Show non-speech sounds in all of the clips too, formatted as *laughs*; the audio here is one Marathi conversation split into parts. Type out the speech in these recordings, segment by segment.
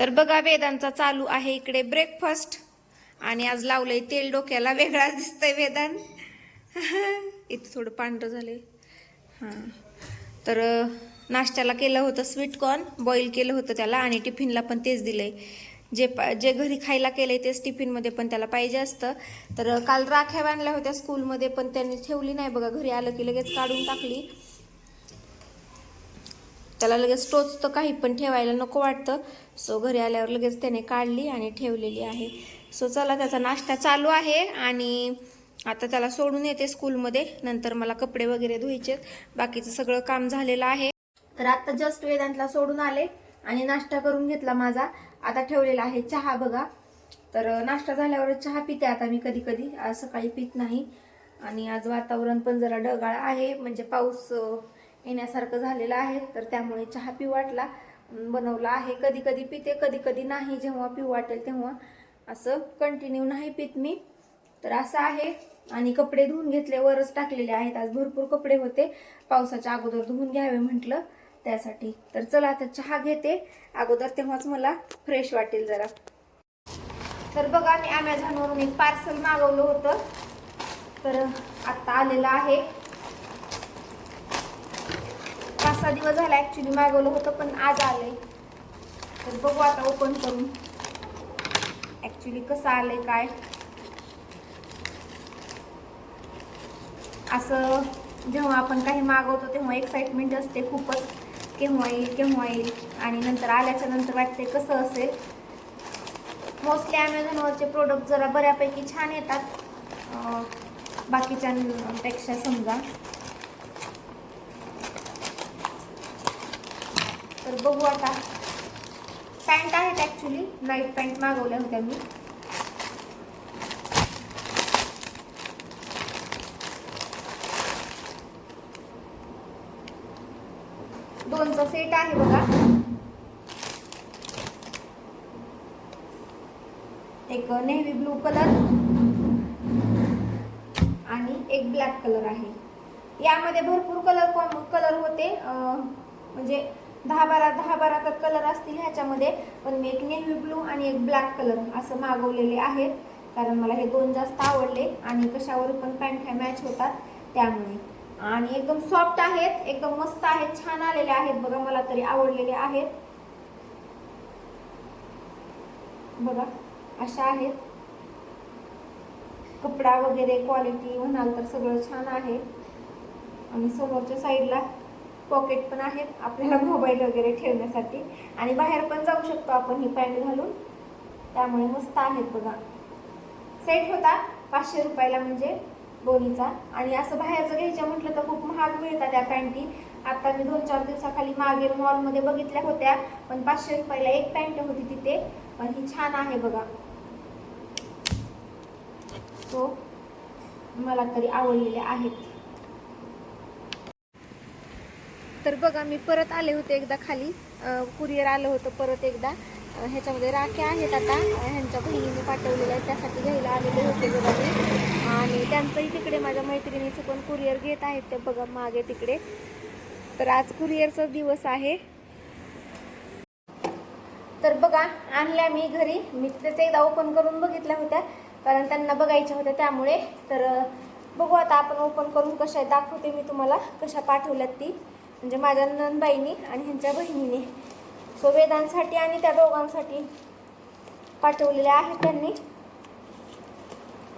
तर बघा वेदांचा चालू आहे इकडे ब्रेकफास्ट आणि आज लावलंय तेल डोक्याला वेगळाच दिसतंय वेदांत. *laughs* इथं थोडं पांढरं झालंय. हां. तर नाश्त्याला केलं होतं स्वीट कॉर्न बॉईल केलं होतं त्याला आणि टिफिनला पण तेच दिलंय. जे पा जे घरी खायला केलंय तेच टिफिनमध्ये पण त्याला पाहिजे असतं. तर काल राख्या बांधल्या होत्या स्कूलमध्ये पण त्यांनी ठेवली नाही. बघा घरी आलं की लगेच काढून टाकली. त्याला लगेच टोचतं काही पण ठेवायला नको वाटतं. सो घरी आल्यावर लगेच त्याने काढली आणि ठेवलेली आहे. सो चला त्याचा नाश्ता चालू आहे आणि आता त्याला सोडून येते स्कूलमध्ये. नंतर मला कपडे वगैरे धुवायचे. बाकीचं सगळं काम झालेलं आहे. तर आता जस्ट वेदांतला सोडून आले आणि नाश्ता करून घेतला माझा. आता ठेवलेला आहे चहा बघा. तर नाश्ता झाल्यावर चहा पिते आता मी कधी कधी आज सकाळी पित नाही. आणि आज वातावरण पण जरा ढगाळ आहे. म्हणजे पाऊस येण्यासारखं झालेलं आहे. तर त्यामुळे चहा पिऊ वाटला बनवला आहे. कधी कधी पिते कधी कधी नाही. जेव्हा पिऊ वाटेल तेव्हा असं कंटिन्यू नाही पित मी. तर असं आहे. आणि कपडे धुवून घेतले वरच टाकलेले आहेत. आज भरपूर कपडे होते. पावसाच्या अगोदर धुवून घ्यावे म्हटलं त्यासाठी. तर चला आता चहा घेते. अगोदर तेव्हाच मला फ्रेश वाटेल जरा. तर बघा मी अमेझॉनवरून एक पार्सल मागवलं होतं. तर आत्ता आलेलं आहे. पाच सहा दिवस झाला ॲक्च्युली मागवलं होतं पण आज आलंय. तर बघू आता ओपन करून. ॲक्च्युली कसं आलं काय? असं जेव्हा आपण काही मागवतो तेव्हा एक्साइटमेंट असते खूपच. केव्हा येईल केव्हा येईल. आणि नंतर आल्याच्यानंतर वाटते कसं असेल. मोस्टली ॲमेझॉनवरचे प्रोडक्ट जरा बऱ्यापैकी छान येतात. बाकीच्यांपेक्षा समजा. तर बघू आता. पॅन्ट आहेत ॲक्च्युली नाईट पॅन्ट मागवल्या होत्या मी. दोनचा सेट आहे बघा. एक नेव्ही ब्लू कलर आणि एक ब्लॅक कलर आहे. यामध्ये भरपूर कलर कॉम कलर होते म्हणजे दहा बारा दहा बारा तर कलर असतील ह्याच्यामध्ये पण मी एक नेव्ही ब्लू आणि एक ब्लॅक कलर असं मागवलेले आहेत. कारण मला हे दोन जास्त आवडले आणि कशावर पण पॅन्ट ह्या मॅच होतात त्यामुळे. आणि एकदम सॉफ्ट आहेत एकदम मस्त आहेत छान आलेले आहेत. बघा मला तरी आवडलेले आहेत. बघा अशा आहेत. कपडा वगैरे क्वालिटी म्हणाल तर सगळं छान आहे. आणि समोरच्या साईडला पॉकेट पण आहेत आपल्याला मोबाईल वगैरे ठेवण्यासाठी. आणि बाहेर पण जाऊ शकतो आपण ही पॅन्ट घालून. त्यामुळे मस्त आहेत बघा. सेट होता पाचशे रुपयाला म्हणजे दोन्हीचा आणि असं बाहेरचं घ्यायचं म्हटलं तर खूप महाग मिळतात त्या पॅन्टी आता मी दोन चार दिवसाखाली मागे मॉलमध्ये बघितल्या होत्या पण पाचशे रुपयाला एक पॅन्ट होती तिथे. पण ही छान आहे बघा. सो मला तरी आवडलेले आहेत. तर बघा मी परत आले होते एकदा खाली. कुरिअर आलं होतं परत एकदा. ह्याच्यामध्ये राख्या आहेत आता. ह्यांच्या बहिणीने पाठवलेल्या आहेत. त्यासाठी घ्यायला आलेले होते बघा मी. आणि त्यांचंही तिकडे माझ्या मैत्रिणीचं पण कुरिअर घेत आहेत. ते बघा मागे तिकडे. तर आज कुरिअरचा दिवस आहे. तर बघा आणल्या मी घरी. मी त्याचं एकदा ओपन करून बघितल्या होत्या. कारण त्यांना बघायच्या होत्या त्यामुळे. तर बघू आता आपण ओपन करून कशा दाखवते मी तुम्हाला कशा पाठवल्यात ती. म्हणजे माझ्या नंदबाईनी आणि ह्यांच्या बहिणीने सो वेदांसाठी आणि त्या दोघांसाठी पाठवलेल्या आहेत त्यांनी.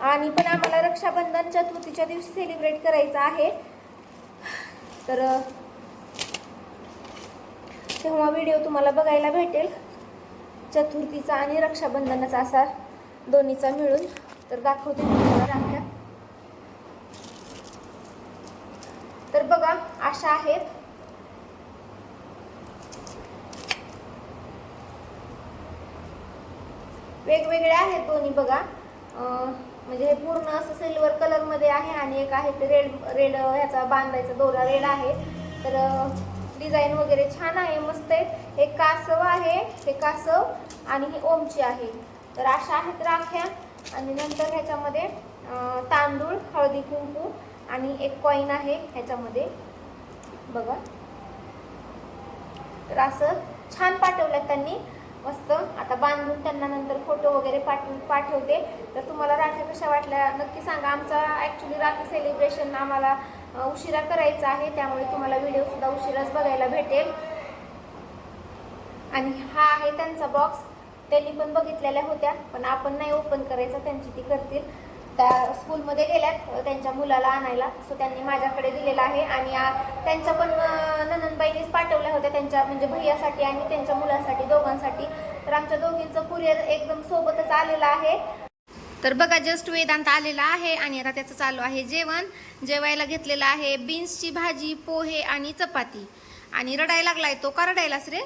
आणि पण आम्हाला रक्षाबंधन चतुर्थीच्या दिवशी सेलिब्रेट करायचं आहे. तर तेव्हा व्हिडिओ तुम्हाला बघायला भेटेल. चतुर्थीचा आणि रक्षाबंधनाचा असा दोन्हीचा मिळून. तर दाखवते मी तुम्हाला राख्या तर बघा अशा आहेत वेगवेगळे आहेत दोन्ही बघा. म्हणजे हे पूर्ण असं सिल्वर कलरमध्ये आहे आणि एक आहे ते रेड रेड ह्याचा बांधायचा दोरा रेड आहे. तर डिझाईन वगैरे छान आहे मस्त आहे. हे कासव आहे हे कासव आणि ही ओमची आहे. तर अशा आहेत राख्या. आणि नंतर ह्याच्यामध्ये तांदूळ हळदी कुंकू आणि एक कॉईन आहे ह्याच्यामध्ये. बघा. तर असं छान पाठवलं त्यांनी. मस्त. आता बांधून त्यांना नंतर फोटो वगैरे पाठवून पाठवते. तर तुम्हाला राखी कशा वाटल्या नक्की सांगा. आमचा ॲक्च्युली राखी सेलिब्रेशन आम्हाला उशिरा करायचा आहे. त्यामुळे तुम्हाला व्हिडिओसुद्धा उशिराच बघायला भेटेल. आणि हा आहे त्यांचा बॉक्स त्यांनी पण बघितलेल्या होत्या पण आपण नाही ओपन करायचा. त्यांची ती करतील. त्या स्कूलमध्ये गेल्यात त्यांच्या मुलाला आणायला. सो त्यांनी माझ्याकडे दिलेला आहे आणि त्यांच्या पण ननंदबाईनीच पाठवल्या होत्या त्यांच्या म्हणजे भैयासाठी आणि त्यांच्या मुलासाठी दोघांसाठी. तर आमच्या दोघींचं कुरिअर एकदम सोबतच आलेलं आहे. तर बघा जस्ट वेदांत आलेला आहे आणि आता त्याचं चालू आहे जेवण. जेवायला घेतलेलं आहे बीन्सची भाजी पोहे आणि चपाती. आणि रडायला लागलाय तो. का रडायलास रे?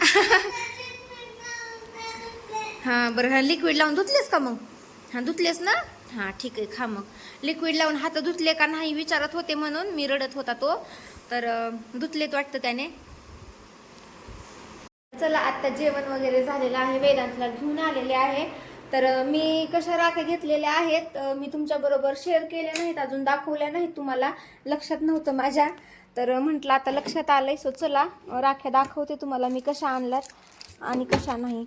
*laughs* हां बरं हा लिक्विड लावून धुतलेस का मग? हां धुतलेस ना? हां ठीक आहे खा मग. लिक्विड लावून हात धुतले का नाही विचारत होते म्हणून मी रडत होता तो. तर धुतलेत वाटतं त्याने. चला आत्ता जेवण वगैरे झालेलं आहे वेदांतला घेऊन आलेले आहे. तर मी कशा राख्या घेतलेल्या आहेत मी तुमच्याबरोबर शेअर केल्या नाहीत अजून दाखवल्या नाहीत तुम्हाला. लक्षात नव्हतं माझ्या. तर म्हटलं आता लक्षात आलंय सो चला राख्या दाखवते तुम्हाला मी कशा आणल्यात आणि कशा नाही.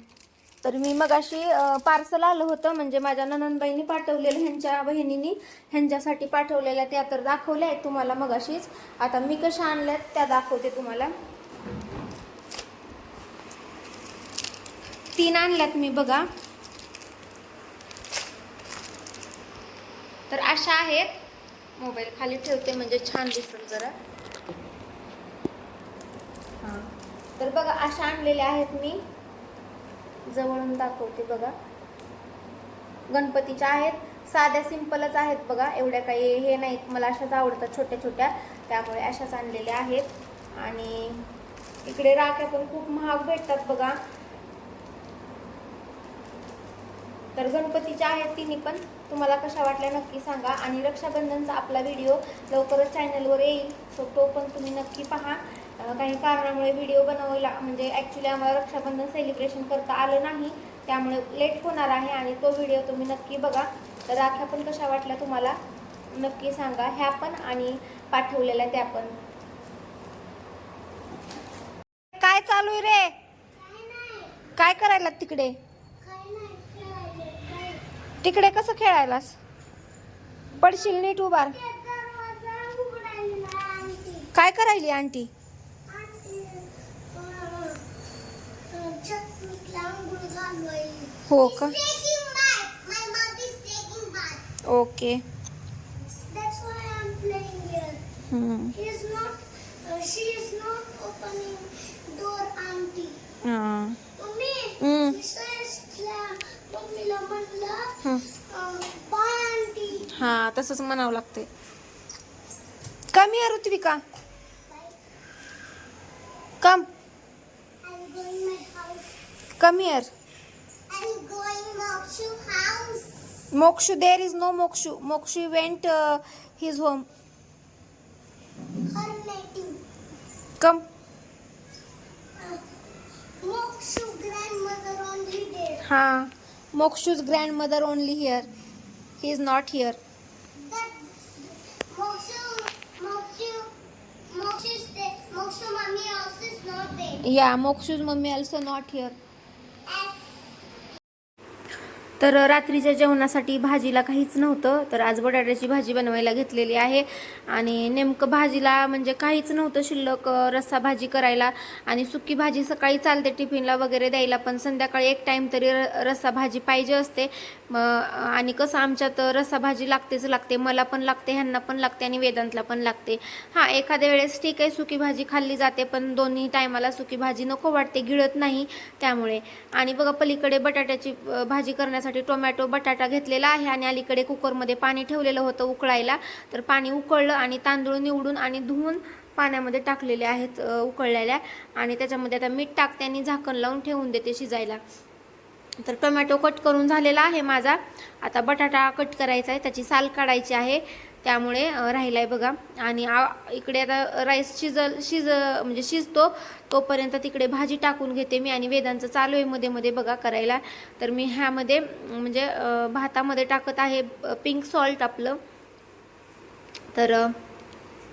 तर मी मगाशी पार्सल आलं होतं. म्हणजे माझ्या ननंदबाईंनी पाठवलेलं ह्यांच्या बहिणींनी ह्यांच्यासाठी पाठवलेल्या त्या तर दाखवल्या आहेत तुम्हाला मगाशीच. आता मी कशा आणल्यात त्या दाखवते तुम्हाला. तीन आणल्यात मी बघा. तर अशा आहेत. मोबाईल खाली ठेवते म्हणजे छान दिसत जरा. तर बघा अशा आणलेल्या आहेत मी. जवळून दाखवते बघा. गणपतीच्या आहेत साध्या सिंपलच आहेत बघा. एवढ्या काही हे नाहीत मला अशाच आवडतात छोट्या छोट्या. त्यामुळे अशाच आणलेल्या आहेत. आणि इकडे राख्या पण खूप महाग भेटतात बघा. तर गणपतीच्या आहेत तिन्ही पण. तुम्हाला कशा वाटल्या नक्की सांगा. आणि रक्षाबंधनचा आपला व्हिडिओ लवकरच चॅनलवर येईल. सो तो पण तुम्ही नक्की पहा. काही कारणामुळे व्हिडिओ बनवायला म्हणजे ॲक्च्युली आम्हाला रक्षाबंधन सेलिब्रेशन करता आलं नाही. त्यामुळे लेट होणार आहे आणि तो व्हिडिओ तुम्ही नक्की बघा. तर राख्या पण कशा वाटल्या तुम्हाला? नक्की सांगा. ह्या पण आणि पाठवलेल्या त्या पण. काय चालू आहे रे? काय करायला तिकडे? तिकडे कसं खेळायलास? पडशील नीट उभार. काय करायली आंटी? हं. बाय आंटी हा तसंच म्हणावं लागते कमी आहे ऋत्विका कम Come here. I'm going Mokshu house. Mokshu, there is no Mokshu. Mokshu went uh, his home. Her native. Come. Uh, Mokshu grandmother only there. Ha. Mokshu's grandmother only here. He is not here. Mokshu, Mokshu, Mokshu's there. Mokshu mommy also is not there. Yeah, Mokshu's mommy also not here. तर रात्रीच्या जेवणासाठी भाजीला काहीच नव्हतं तर आज बटाट्याची भाजी बनवायला घेतलेली आहे. आणि नेमकं भाजीला म्हणजे काहीच नव्हतं शिल्लक रस्सा भाजी करायला. आणि सुकी भाजी सकाळी चालते टिफिनला वगैरे द्यायला पण संध्याकाळी एक टाईम तरी र रस्सा भाजी पाहिजे असते. आणि कसं आमच्यात रस्सा भाजी लागतेच लागते मला पण लागते ह्यांना पण लागते आणि वेदांतला पण लागते. हां एखाद्या वेळेस ठीक आहे सुकी भाजी खाल्ली जाते पण दोन्ही टायमाला सुकी भाजी नको वाटते गिळत नाही त्यामुळे. आणि बघा पलीकडे बटाट्याची भाजी करण्यासाठी टोमॅटो बटाटा घेतलेला आहे आणि अलीकडे कुकरमध्ये पाणी ठेवलेलं होतं उकळायला. तर पाणी उकळलं आणि तांदूळ निवडून आणि धुवून पाण्यामध्ये टाकलेले आहेत उकळलेल्या आणि त्याच्यामध्ये आता मीठ टाकते आणि झाकण लावून ठेवून देते शिजायला. तर टोमॅटो कट करून झालेला आहे माझा. आता बटाटा कट करायचा आहे त्याची साल काढायची आहे. त्यामुळे राहिला आहे बघा. आणि आ- इकडे आता राईस शिजल शिज म्हणजे शिजतो तोपर्यंत तिकडे भाजी टाकून घेते मी आणि वेदांचं चालू आहे मध्ये मध्ये बघा करायला. तर मी ह्यामध्ये म्हणजे भातामध्ये टाकत आहे पिंक सॉल्ट आपलं. तर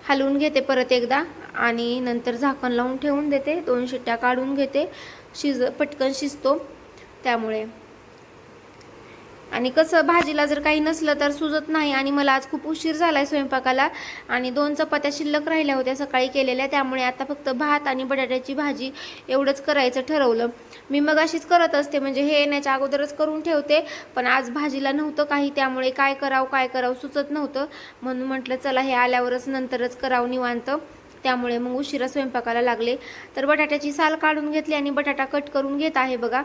हलवून घेते परत एकदा आणि नंतर झाकण लावून ठेवून देते. दोन शिट्ट्या काढून घेते. शिज पटकन शिजतो. त्यामुळे आणि कसं भाजीला जर काही नसलं तर सुजत नाही आणि मला आज खूप उशीर झाला आहे स्वयंपाकाला. आणि दोन चपात्या शिल्लक राहिल्या होत्या सकाळी केलेल्या त्यामुळे आता फक्त भात आणि बटाट्याची भाजी एवढंच करायचं ठरवलं. मी मग अशीच करत असते म्हणजे हे येण्याच्या अगोदरच करून ठेवते पण आज भाजीला नव्हतं काही त्यामुळे काय करावं काय करावं सुचत नव्हतं. म्हणून म्हटलं चला हे आल्यावरच नंतरच करावं निवांत. त्यामुळे मग उशिरा स्वयंपाकाला लागले. तर बटाट्याची साल काढून घेतली आणि बटाटा कट करून घेत आहे बघा.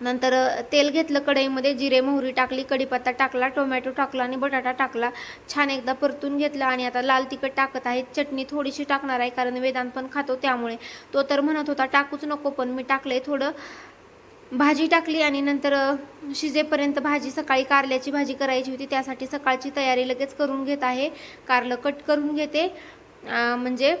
नंतर तेल घेतलं कढईमध्ये जिरे मोहरी टाकली कढीपत्ता टाकला टोमॅटो टाकला आणि बटाटा टाकला. छान एकदा परतून घेतलं आणि आता लाल तिखट टाकत आहे. चटणी थोडीशी टाकणार आहे कारण वेदांत पण खातो त्यामुळे. तो तर म्हणत होता टाकूच नको पण मी टाकलंय थोडं. भाजी टाकली आणि नंतर शिजेपर्यंत भाजी सकाळी कारल्याची भाजी करायची होती. त्यासाठी सकाळची तयारी लगेच करून घेत आहे. कारलं कट करून घेते. म्हणजे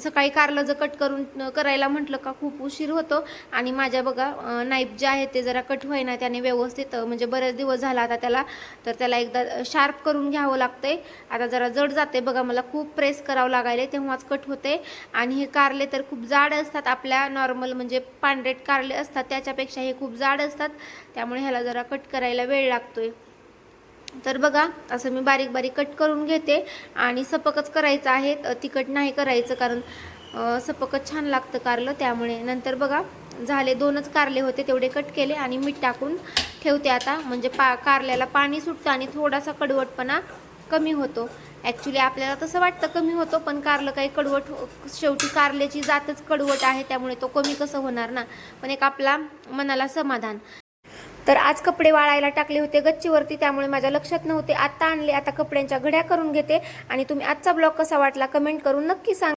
सकाळी कारलं जर कट करून करायला म्हटलं का खूप उशीर होतो. आणि माझ्या बघा नाईफ जे आहे ते जरा कट होईना त्याने व्यवस्थित म्हणजे बरेच दिवस झाला आता त्याला. तर त्याला एकदा शार्प करून घ्यावं लागतंय. आता जरा जड जाते बघा मला खूप प्रेस करावं लागायला तेव्हाच कट होते. आणि हे कारले तर खूप जाड असतात आपल्या नॉर्मल म्हणजे पांढरेट कारले असतात त्याच्यापेक्षा हे खूप जाड असतात. त्यामुळे ह्याला जरा कट करायला वेळ लागतोय. तर बघा असं मी बारीक बारीक कट करून घेते आणि सपकच करायचं आहे. तिखट नाही करायचं कारण सपकच छान लागतं कारलं त्यामुळे नंतर बघा झाले दोनच कारले होते तेवढे कट केले आणि मीठ टाकून ठेवते आता. म्हणजे पा कारल्याला पाणी सुटतं आणि थोडासा कडवटपणा कमी होतो. ॲक्च्युली आपल्याला तसं वाटतं कमी होतो पण कारलं काही कडवट हो- शेवटी कारल्याची जातच कडवट आहे त्यामुळे तो कमी कसं होणार ना? पण एक आपला मनाला समाधान. तर आज कपडे वाळायला टाकले होते गच्चीवरती त्यामुळे माझ्या लक्षात नव्हते. आत्ता आणले आता कपड्यांच्या घड्या करून घेते. आणि तुम्ही आजचा ब्लॉग कसा वाटला कमेंट करून नक्की सांगा.